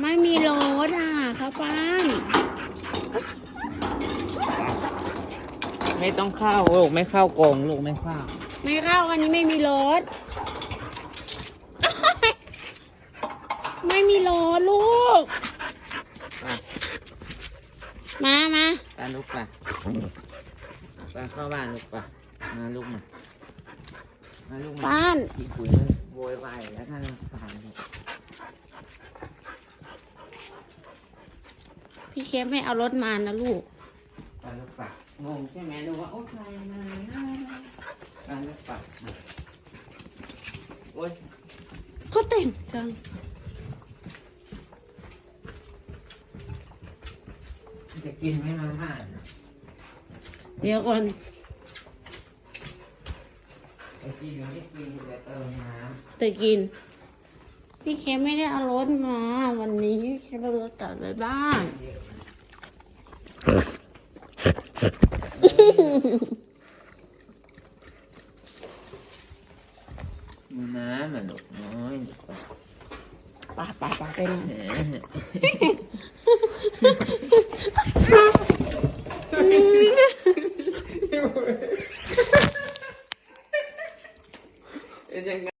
ไม่มีรถอะเข้าบ้านไม่ต้องเข้าลูกไม่เข้ากรงลูกไม่เข้า ไม่เข้าอันนี้ไม่มีรถ ไม่มีรถลูกไปมามาไปลูกไปไปเข้าบ้านลูกไปมาลูกมามาลูกมาบ้าน อีกขุนโวยวายแล้วท่านฟังลูก พี่เคฟไม่เอารถมานะลูกไปลูกไปงงใช่ไหมลูว่าโอ้ใครมาไปลูกไปโอ้ยเขาเต่งจังจะกินไหมมาม่าเดี๋ยวก่อนไอ้จีนยังไม่กินจะเติมน้จะกิน พี่เคไม่ได้เอารถมา วันนี้เคไปรถกลับไปบ้าน มือน้ำมันหนุกน้อยปาปาปาไปนอนเป็นยัง